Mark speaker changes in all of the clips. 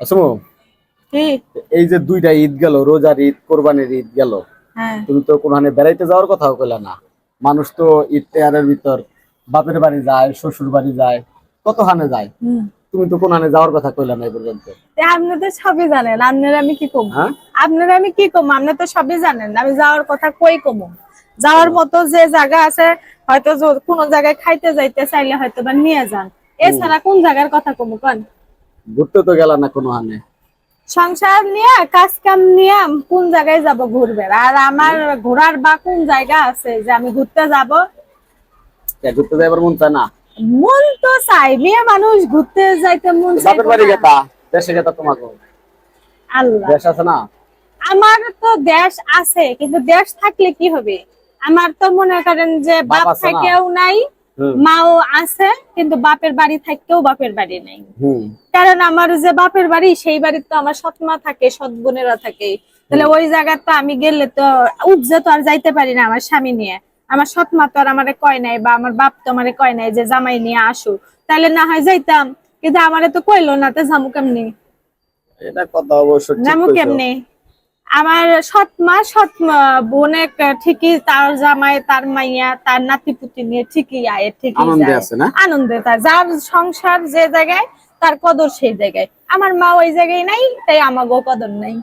Speaker 1: আসমু? এই যে দুইটা ঈদ গেল রোজার ঈদ কোরবানির ঈদ গেল।
Speaker 2: হ্যাঁ।
Speaker 1: তুমি তো কোনখানে বেড়াইতে যাওয়ার কথাও কইলা না। মানুষ তো ঈদ তেয়ারের ভিতর বাপের বাড়ি যায় শ্বশুর বাড়ি যায় কতখানে যায়? তুমি তো কোনখানে যাওয়ার কথা কইলা না এই পর্যন্ত।
Speaker 2: তে আপনি তো সবই জানেন আপনারা আমি কি কম?
Speaker 1: হ্যাঁ?
Speaker 2: আপনারা আমি কি কম? আপনি তো সবই জানেন আমি যাওয়ার কথা কই কম? যাওয়ার মতো যে জায়গা আছে হয়তো কোনো জায়গায় খাইতে যাইতে চাইলে হয়তো বা নিয়ে যান। এছাড়া কোন জায়গার কথা কম কোন?
Speaker 1: ঘুরতে তো গেলা না কোনখানে
Speaker 2: সংসার নিয়ে কাজ কাম নিয়ে কোন জায়গায় যাব ঘুরবে? আর আমার ঘোরার বা কোন জায়গা আছে যে আমি ঘুরতে যাব?
Speaker 1: ঘুরতে যাইবার মন চায় না?
Speaker 2: মন তো চাই মেয়ে মানুষ ঘুরতে যাইতে মন চাই
Speaker 1: বাপের বাড়ি গেতা? দেশে গেতা তোমাকে?
Speaker 2: আল্লাহ।
Speaker 1: দেশ আছে না?
Speaker 2: আমার তো দেশ আছে কিন্তু দেশ থাকলে কি হবে? আমার তো মনে করেন যে
Speaker 1: বাপ
Speaker 2: থাকেও নাই মাও আছে কিন্তু বাপের বাড়ি থাকতেও বাপের বাড়ি নাই। কারণ আমার যে বাপের বাড়ি সেই বাড়িতে তো আমার সৎ মা থাকে সৎ বোনেরা থাকে। তাহলে ওই জায়গাতে আমি গেলে তো উপজে তো আর যাইতে পারি না আমার স্বামী নিয়ে। আমার সৎ মা তো আর আমারে কয় নাই বা আমার বাপ তো আমারে কয় নাই যে জামাই নিয়ে আসো। তাহলে না হয় যাইতাম কিন্তু আমারে তো কইলো না তো জামু কেমনি?
Speaker 1: এটা কথা অবশ্য কইছো।
Speaker 2: কেমনে? আমার সৎ মা সৎ বোনে ঠিকই তার জামাই তার মাইয়া তার নাতি পুতি নিয়ে ঠিকই আয় ঠিকই
Speaker 1: আনন্দে
Speaker 2: তার যার সংসার যে জায়গায় তার কদর সেই জায়গায়। আমার মা ওই জায়গায় নাই তাই আমাকেও কদর নাই।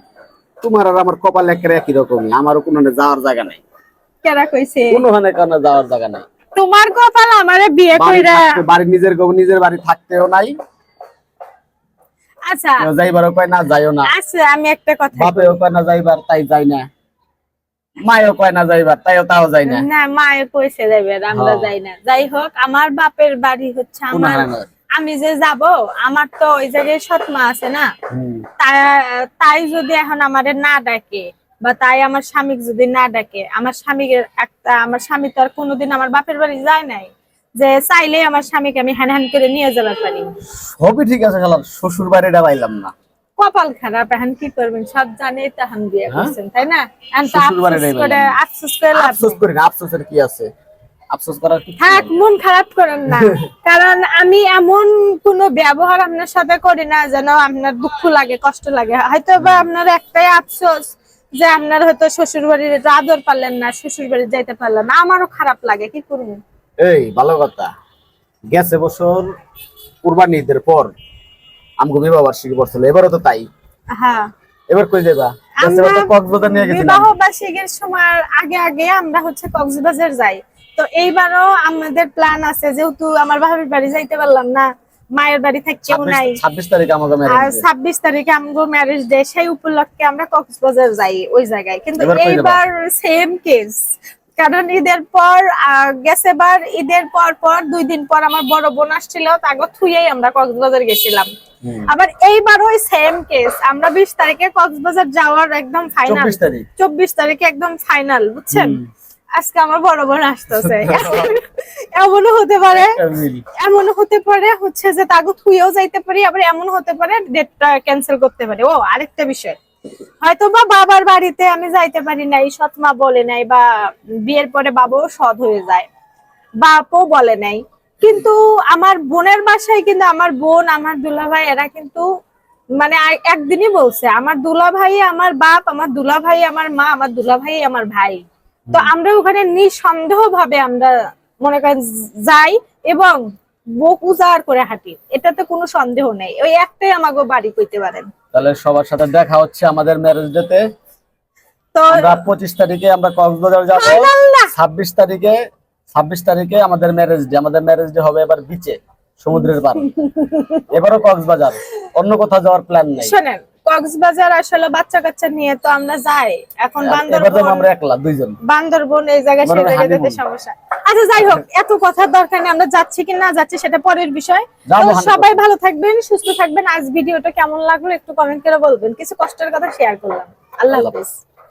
Speaker 1: তোমার আর আমার কপাল একেবারে একই রকমই আমারও কোনখানে যাওয়ার জায়গা নাই।
Speaker 2: কেরা কইছে?
Speaker 1: কোনখানে কেন যাওয়ার জায়গা নাই।
Speaker 2: তোমার কপাল আমারে বিয়ে কইরা
Speaker 1: বাড়ি নিজের নিজের বাড়ি থাকতেও নাই
Speaker 2: আচ্ছা।
Speaker 1: কয় না যাইও না।
Speaker 2: আচ্ছা আমি একটা কথা
Speaker 1: বাপেও কয় না যাইবার তাই যাই না। মায়েও কয় না যাইবার তাইও তাও যাই না।
Speaker 2: না মায়ে কইছে যাবে আমরা
Speaker 1: হ্যাঁ।
Speaker 2: যাই না। যাই হোক আমার বাপের বাড়ি হচ্ছে আমার আমি যে যাব আমার তো ওই জায়গায় সৎ মা আছে না? তাই যদি এখন আমাদের না ডাকে বা তাই আমার স্বামী যদি না ডাকে আমার স্বামীকে একটা আমার স্বামী তো আর কোনোদিন আমার বাপের বাড়ি যায় নাই। যে চাইলে আমার স্বামীকে আমি হ্যান হ্যান করে নিয়ে যাবার পারি।
Speaker 1: সবই ঠিক আছে খালার শ্বশুর বাড়িটা পাইলাম না।
Speaker 2: কপাল খারাপ এখন কি করবেন? সব জানেই তো এখন বিয়ে
Speaker 1: হ্যাঁ?
Speaker 2: করছেন তাই না? আফসোস করে আফসোস করে
Speaker 1: আফসোসের কি আছে? আফসোস করার কি
Speaker 2: থাক মন খারাপ করেন না। কারণ আমি এমন কোন ব্যবহার আপনার সাথে করি না যেন আপনার দুঃখ লাগে কষ্ট লাগে। হয়তো বা আপনার একটাই আফসোস যে আপনার হয়তো শ্বশুর বাড়ির আদর পারলেন না শ্বশুর বাড়ি যাইতে পারলেন না। আমারও খারাপ লাগে কি করব
Speaker 1: এই ভালো কথা। গেছে বছর কুরবানি ঈদের পর আমগো বিবাহ বার্ষিকী বছর এবারও তো তাই।
Speaker 2: হ্যাঁ।
Speaker 1: এবার কই যাবা গেছে বছর কক্সবাজার নিয়ে গেছিলাম।
Speaker 2: বিবাহ বার্ষিকীর সময় আগে আগে আমরা হচ্ছে কক্সবাজার যাই। তো এইবারও আমাদের প্ল্যান আছে যেহেতু আমার বাবার বাড়ি যাইতে পারলাম না মায়ের বাড়ি থাকতেও নাই।
Speaker 1: ছাব্বিশ তারিখ
Speaker 2: আর
Speaker 1: ম্যারেজ
Speaker 2: ছাব্বিশ তারিখে আমগো ম্যারেজ ডে সেই উপলক্ষে আমরা কক্সবাজার যাই ওই জায়গায়। কিন্তু? এইবার সেম কেস কারণ ঈদের পর গেছে বার ঈদের পর পর দুই দিন পর আমার বড় বোন আসছিল তাকে থুয়েই আমরা কক্সবাজার গেছিলাম। আবার এইবার ওই সেম কেস আমরা বিশ তারিখে কক্সবাজার যাওয়ার একদম ফাইনাল
Speaker 1: চব্বিশ তারিখে।
Speaker 2: একদম ফাইনাল বুঝছেন? আজকে আমার বড় বোন আসতেছে। এমনও হতে পারে। এমন হতে পারে হচ্ছে যে তাকে থুয়েও যাইতে পারি আবার এমন হতে পারে ডেটটা ক্যান্সেল করতে পারি। ও আরেকটা বিষয়। হয়তো বা বাবার বাড়িতে আমি যাইতে পারি নাই সৎ মা বলে নাই বা বিয়ের পরে বাবাও সৎ হয়ে যায় বাপও বলে নাই। কিন্তু আমার বোনের বাসায় কিন্তু আমার বোন আমার দুলাভাই এরা কিন্তু মানে একদিনই বলছে আমার দুলাভাই আমার বাপ আমার দুলাভাই আমার মা আমার দুলাভাই আমার ভাই। তো আমরা ওখানে নিঃসন্দেহ ভাবে আমরা মনে করেন যাই এবং বুক উজাড় করে হাঁটি। এটাতে কোনো সন্দেহ নেই। ওই একটাই আমাকে বাড়ি কইতে পারেন।
Speaker 1: তাহলে সবার সাথে দেখা হচ্ছে আমাদের ম্যারেজ ডেতে
Speaker 2: তো।
Speaker 1: আমরা পঁচিশ তারিখে আমরা কক্সবাজার যাব। ছাব্বিশ তারিখে ছাব্বিশ তারিখে আমাদের ম্যারেজ ডে আমাদের ম্যারেজ ডে হবে এবার বিচে সমুদ্রের পার এবারও কক্সবাজার। অন্য কোথাও যাওয়ার প্ল্যান নেই।
Speaker 2: শোনেন কক্সবাজার আসলে বাচ্চা কাচ্চা নিয়ে তো আমরা যাই। এখন বান্দরবন
Speaker 1: আমরা একলা দুইজন।
Speaker 2: বান্দরবন এই জায়গায় সেই যেতে সমস্যা। আচ্ছা যাই হোক এত কথার দরকার নেই আমরা যাচ্ছি কি না যাচ্ছি সেটা পরের বিষয়। তো সবাই ভালো থাকবেন সুস্থ থাকবেন। আজ ভিডিওটা কেমন লাগল একটু কমেন্ট করে বলবেন। কিছু কষ্টের কথা শেয়ার করলাম।
Speaker 1: আল্লাহ
Speaker 2: হাফেজ।